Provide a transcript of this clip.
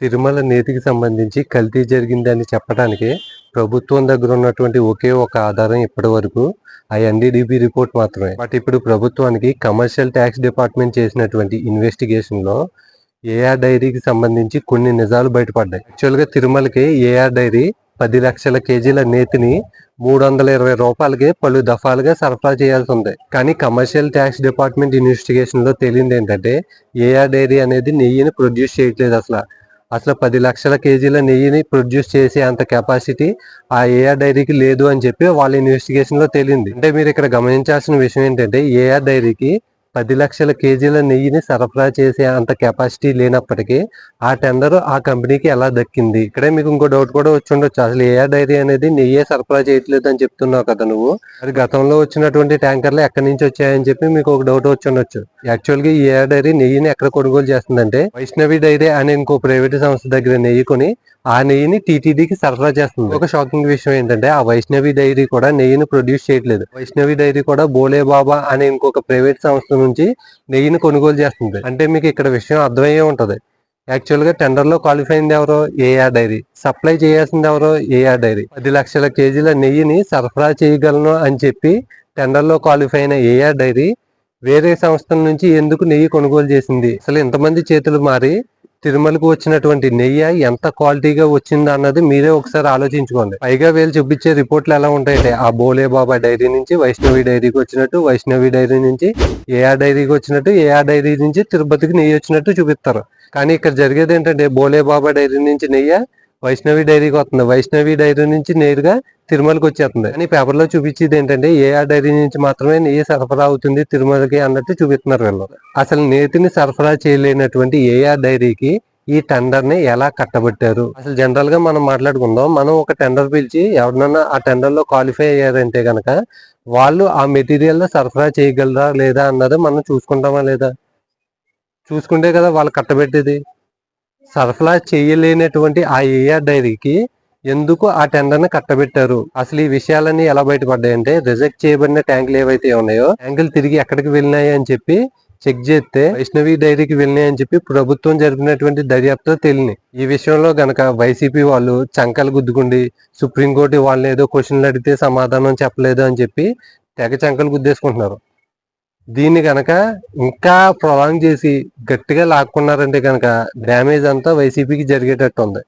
తిరుమల నేతికి సంబంధించి కల్తీ జరిగిందని చెప్పడానికి ప్రభుత్వం దగ్గర ఉన్నటువంటి ఒకే ఒక ఆధారం ఇప్పటి వరకు ఆ ఎన్డీడీబీ రిపోర్ట్ మాత్రమే. బట్ ఇప్పుడు ప్రభుత్వానికి కమర్షియల్ ట్యాక్స్ డిపార్ట్మెంట్ చేసినటువంటి ఇన్వెస్టిగేషన్లో ఏఆర్ డైరీకి సంబంధించి కొన్ని నిజాలు బయటపడ్డాయి. యాక్చువల్గా తిరుమలకి ఏఆర్ డైరీ పది లక్షల కేజీల నేతిని మూడు వందల ఇరవై రూపాయలకి పలు దఫాలుగా సరఫరా చేయాల్సి ఉంది. కానీ కమర్షియల్ ట్యాక్స్ డిపార్ట్మెంట్ ఇన్వెస్టిగేషన్లో తేలింది ఏంటంటే ఏఆర్ డైరీ అనేది నెయ్యిని ప్రొడ్యూస్ చేయట్లేదు అసలు. అసలు పది లక్షల కేజీల నెయ్యిని ప్రొడ్యూస్ చేసే అంత కెపాసిటీ ఆ ఏఆర్ డైరీకి లేదు అని చెప్పి వాళ్ళ ఇన్వెస్టిగేషన్లో తేలింది. అంటే మీరు ఇక్కడ గమనించాల్సిన విషయం ఏంటంటే ఏఆర్ డైరీకి పది లక్షల కేజీల నెయ్యిని సరఫరా చేసే అంత కెపాసిటీ లేనప్పటికీ ఆ టెండర్ ఆ కంపెనీకి ఎలా దక్కింది? ఇక్కడే మీకు ఇంకో డౌట్ కూడా వచ్చి ఉండొచ్చు అసలు ఏ డైరీ అనేది నెయ్యే సరఫరా చేయట్లేదు అని చెప్తున్నావు కదా నువ్వు. అది గతంలో వచ్చినటువంటి ట్యాంకర్లు ఎక్కడి నుంచి వచ్చాయని చెప్పి మీకు ఒక డౌట్ వచ్చి ఉండొచ్చు యాక్చువల్గా ఈ డైరీ నెయ్యిని ఎక్కడ కొనుగోలు చేస్తుందంటే వైష్ణవి డైరీ అనే ఇంకో ప్రైవేట్ సంస్థ దగ్గర నెయ్యి కొని ఆ నెయ్యిని టీటీడీకి సరఫరా చేస్తుంది. ఒక షాకింగ్ విషయం ఏంటంటే ఆ వైష్ణవి డైరీ కూడా నెయ్యిని ప్రొడ్యూస్ చేయట్లేదు. వైష్ణవి డైరీ కూడా బోలే బాబా అనే ఇంకొక ప్రైవేట్ సంస్థ నుంచి నెయ్యిని కొనుగోలు చేస్తుంది. అంటే మీకు ఇక్కడ విషయం అర్థమయ్యే ఉంటది. యాక్చువల్గా టెండర్లో క్వాలిఫై అయింది ఎవరో? AR dairy. సప్లై చేయాల్సింది ఎవరో? AR dairy. పది లక్షల కేజీల నెయ్యిని సరఫరా చేయగలను అని చెప్పి టెండర్లో క్వాలిఫై అయిన ఏఆర్ డైరీ వేరే సంస్థల నుంచి ఎందుకు నెయ్యి కొనుగోలు చేసింది? అసలు ఇంతమంది చేతులు మారి తిరుమలకు వచ్చినటువంటి నెయ్యి ఎంత క్వాలిటీగా వచ్చింది అన్నది మీరే ఒకసారి ఆలోచించుకోండి. పైగా వీళ్ళు చూపించే రిపోర్ట్లు ఎలా ఉంటాయంటే ఆ బోలే బాబా డైరీ నుంచి వైష్ణవి డైరీకి వచ్చినట్టు వైష్ణవి డైరీ నుంచి ఏఆర్ డైరీకి వచ్చినట్టు ఏఆర్ డైరీ నుంచి తిరుపతికి నెయ్యి వచ్చినట్టు చూపిస్తారు. కానీ ఇక్కడ జరిగేది ఏంటంటే బోలే బాబా డైరీ నుంచి నెయ్యి వైష్ణవి డైరీకి వస్తుంది. వైష్ణవి డైరీ నుంచి నేరుగా తిరుమలకి వచ్చేస్తుంది. కానీ పేపర్లో చూపించేది ఏంటంటే ఏఆర్ డైరీ నుంచి మాత్రమే నెయ్యి సరఫరా అవుతుంది తిరుమలకి అన్నట్టు చూపిస్తున్నారు వీళ్ళు. అసలు నేతిని సరఫరా చేయలేనటువంటి ఏఆర్ డైరీకి ఈ టెండర్ని ఎలా కట్టబెట్టారు? అసలు జనరల్గా మనం మాట్లాడుకుందాం. మనం ఒక టెండర్ పిలిచి ఎవరినన్నా ఆ టెండర్లో క్వాలిఫై అయ్యారంటే గనక వాళ్ళు ఆ మెటీరియల్ సరఫరా చేయగలరా లేదా అన్నది మనం చూసుకుంటామా లేదా? చూసుకుంటే కదా వాళ్ళు కట్టబెట్టేది. సరఫరా చేయలేనటువంటి ఆ ఏఆర్ డైరీకి ఎందుకు ఆ టెండర్ని కట్టబెట్టారు? అసలు ఈ విషయాలన్నీ ఎలా బయటపడ్డాయంటే రిజెక్ట్ చేయబడిన ట్యాంకులు ఏవైతే ఉన్నాయో ట్యాంకులు తిరిగి ఎక్కడికి వెళ్ళినాయి అని చెప్పి చెక్ చేస్తే వైష్ణవి డైరీకి వెళ్ళినాయి అని చెప్పి ప్రభుత్వం జరిపినటువంటి దర్యాప్తు తెలియని ఈ విషయంలో గనక వైసీపీ వాళ్ళు చంకలు గుద్దుకుండి సుప్రీంకోర్టు వాళ్ళని ఏదో క్వశ్చన్లు అడిగితే సమాధానం చెప్పలేదు అని చెప్పి తెగ చంకలు గుద్దేసుకుంటున్నారు. దీన్ని కనుక ఇంకా ప్రొలాంగ్ చేసి గట్టిగా లాక్కున్నారంటే కనుక డ్యామేజ్ అంతా వైసీపీకి జరిగేటట్టు ఉంది